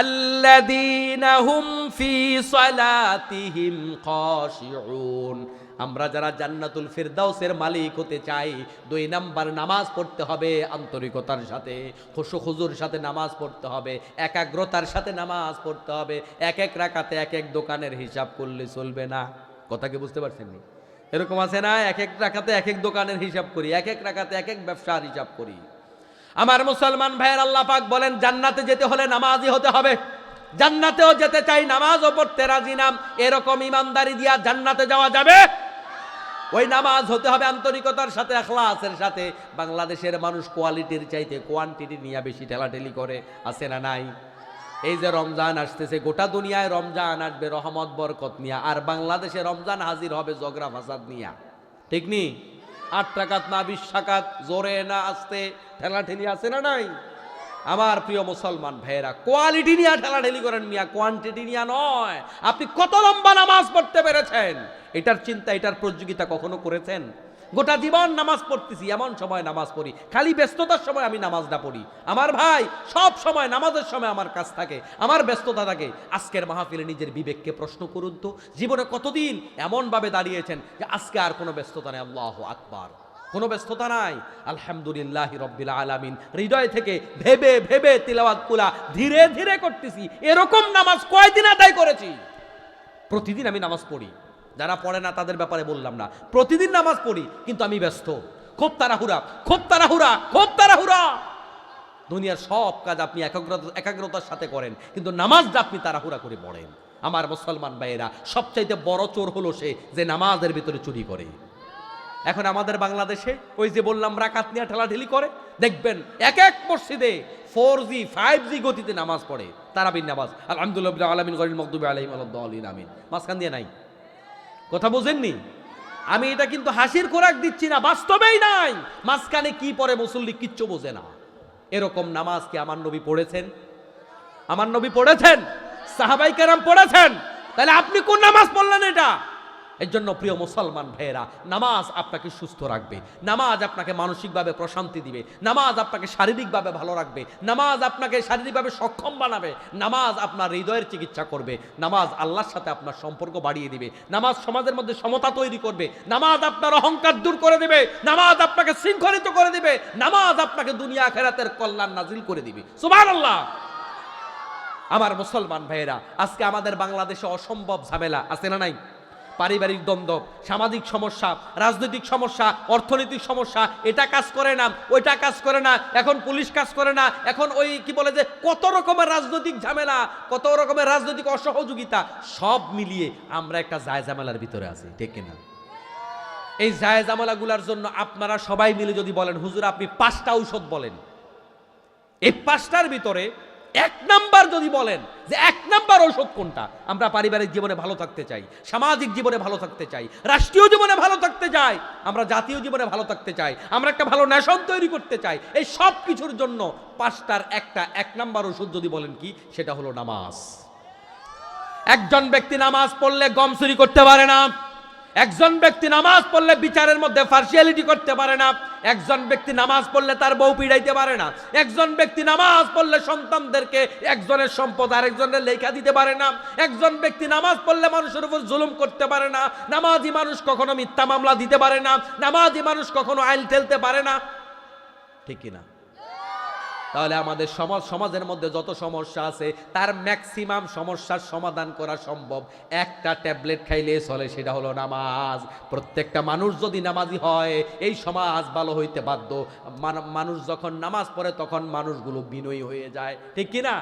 আল্লাযীনা হুম ফি সালাতিহিম খাশিউন আমরা যারা জান্নাতুল ফিরদাউসের মালিক হতে চাই, দুই নাম্বার নামাজ পড়তে হবে আন্তরিকতার সাথে, খুশু খুজুর সাথে নামাজ পড়তে হবে, একাগ্রতার সাথে নামাজ পড়তে হবে, এক এক রাকাতে এক এক দোকানের হিসাব করলে চলবে না। কথা কি বুঝতে পারছেন? এরকম আছে না, এক এক রাখাতে এক এক দোকানের হিসাব করি, এক এক রাখাতে এক এক ব্যবসার হিসাব করি। আমার মুসলমান ভাইয়ের আল্লাহ পাক বলেন, জান্নাতে যেতে হলে নামাজি হতে হবে। জান্নাতেও যেতে চাই, নামাজও পড়তে রাজি নাম এরকম ইমানদারি দিয়া জান্নাতে যাওয়া যাবে? ওই নামাজ হতে হবে আন্তরিকতার সাথে, এখলাসের সাথে। বাংলাদেশের মানুষ কোয়ালিটির চাইতে কোয়ান্টিটি নিয়ে বেশি ঠেলাঠেলি করে, আছে না নাই? এই যে রমজান আসতেছে, গোটা দুনিয়ায় রমজান আসবে, রহমত, বরকত নিয়া। আর বাংলাদেশে রমজান হাজির হবে জগরা ফাসাদ নিয়া। ঠিক নি? আট টাকাত না বিশ টাকাত জোরে না আসতে, ঠেলাঠেলি আছে না নাই? আমার প্রিয় মুসলমান ভাইয়েরা কোয়ালিটি নিয়ে ঠেলাঠেলি করেন মিয়া কোয়ান্টিটি নিয়ে নয়। আপনি কত লম্বা নামাজ পড়তে পেরেছেন? এটার চিন্তা, এটার প্রতিযোগিতা কখনো করেছেন? গোটা জীবন নামাজ পড়তেছি, এমন সময় নামাজ পড়ি। খালি ব্যস্ততার সময় আমি নামাজটা পড়ি। আমার ভাই সব সময় নামাজের সময় আমার কাজ থাকে, আমার ব্যস্ততা থাকে। আজকের মাহফিলে নিজের বিবেককে প্রশ্ন করুন তো, জীবনে কতদিন এমনভাবে দাঁড়িয়েছেন যে আজকে আর কোনো ব্যস্ততা নেই? আল্লাহ আকবার। কোনো ব্যস্ততা নাই? আলহামদুলিল্লাহ রব্বিল আলামিন। হৃদয় থেকে ভেবে ভেবে তিলাওয়াত কুলা ধীরে ধীরে করতেছি। এরকম নামাজ কয়দিন আদায় করেছি? প্রতিদিন আমি নামাজ পড়ি। যারা পড়ে না তাদের ব্যাপারে বললাম না। প্রতিদিন নামাজ পড়ি, কিন্তু আমি ব্যস্ত। খুব তাড়াহুড়া খুব তাড়াহুড়া খুব তাড়াহুড়া। দুনিয়ার সব কাজ আপনি একাগ্রতা, একাগ্রতার সাথে করেন, কিন্তু নামাজটা আপনি তাড়াহুড়া করে পড়েন। আমার মুসলমান ভাইয়েরা, সবচাইতে বড় চোর হলো সে যে নামাজের ভিতরে চুরি করে। এখন আমাদের বাংলাদেশে ওই যে বললাম, রাকাত নিয়ে ঠেলাঠেলি করে, দেখবেন এক এক মসজিদে ফোর জি ফাইভ জি গতিতে নামাজ পড়ে তারাবিন নামাজ। আলহামদুলিল্লাহ আলমিন গরিল মকদুবে আলহিম আলহিন আমিন। মাঝখান দিয়ে নাই। কথা বোঝেননি? আমি এটা কিন্তু হাসির খোরাক দিচ্ছি না, বাস্তবেই নাই। মাঝখানে কি পরে মুসল্লি কিচ্ছু বোঝে না। এরকম নামাজ কি আমার নবী পড়েছেন? আমার নবী পড়েছেন? সাহাবাই কেরাম পড়েছেন? তাহলে আপনি কোন নামাজ পড়লেন এটা? এর জন্য প্রিয় মুসলমান ভাইয়েরা, নামাজ আপনাকে সুস্থ রাখবে, নামাজ আপনাকে মানসিকভাবে প্রশান্তি দিবে, নামাজ আপনাকে শারীরিকভাবে ভালো রাখবে, নামাজ আপনাকে শারীরিকভাবে সক্ষম বানাবে, নামাজ আপনার হৃদয়ের চিকিৎসা করবে, নামাজ আল্লাহর সাথে আপনার সম্পর্ক বাড়িয়ে দিবে, নামাজ সমাজের মধ্যে সমতা তৈরি করবে, নামাজ আপনার অহংকার দূর করে দিবে, নামাজ আপনাকে শৃঙ্খলিত করে দিবে, নামাজ আপনাকে দুনিয়া খেরাতের কল্যাণ নাজিল করে দিবে। সুবহানাল্লাহ! আমার মুসলমান ভাইয়েরা, আজকে আমাদের বাংলাদেশে অসম্ভব ঝামেলা, আছে না নাই? পারিবারিক দ্বন্দ্ব, সামাজিক সমস্যা, রাজনৈতিক সমস্যা, অর্থনৈতিক সমস্যা, এটা কাজ করে না, ওইটা কাজ করে না, এখন পুলিশ কাজ করে না, এখন ওই কি বলে যে কত রকমের রাজনৈতিক ঝামেলা, কত রকমের রাজনৈতিক অসহযোগিতা, সব মিলিয়ে আমরা একটা জায় ঝামেলার ভিতরে আছি, ঠিক না এই জায় ঝামেলাগুলার জন্য আপনারা সবাই মিলে যদি বলেন, হুজুর আপনি পাঁচটা ঔষধ বলেন। এই পাঁচটার ভিতরে এক নাম্বার যদি বলেন যে এক নাম্বার ঔষধ কোনটা? আমরা পারিবারিক জীবনে ভালো থাকতে চাই, সামাজিক জীবনে ভালো থাকতে চাই, রাষ্ট্রীয় জীবনে ভালো থাকতে চাই, আমরা জাতীয় জীবনে ভালো থাকতে চাই, আমরা একটা ভালো ন্যাশন তৈরি করতে চাই, এই সব কিছুর জন্য পাঁচটার একটা এক নাম্বার ওষুধ যদি বলেন কি? সেটা হলো নামাজ। একজন ব্যক্তি নামাজ পড়লে গম চুরি করতে পারে না, একজন ব্যক্তি নামাজ পড়লে বিচারের মধ্যে পার্সিয়ালিটি করতে পারে না একজন ব্যক্তি নামাজ পড়লে তার বউ পিড়াইতে পারে না। একজন ব্যক্তি নামাজ পড়লে সন্তানদেরকে একজনের সম্পদ আরেকজনের লেখা দিতে পারে না। একজন ব্যক্তি নামাজ পড়লে মানুষের উপর জুলুম করতে পারে না। নামাজি মানুষ কখনো মিথ্যা মামলা দিতে পারে না। নামাজি মানুষ কখনো আইল ঠেলতে পারে না। ঠিক কিনা? তাহলে আমাদের সমাজ সমাজের মধ্যে যত সমস্যা আছে, তার ম্যাক্সিমাম সমস্যার সমাধান করা সম্ভব। একটা ট্যাবলেট খাইলে চলে, সেটা হলো নামাজ। প্রত্যেকটা মানুষ যদি নামাজি হয়, এই সমাজ ভালো হইতে বাধ্য। মানুষ যখন নামাজ পড়ে, তখন মানুষগুলো বিনয়ী হয়ে যায়। ঠিক কি না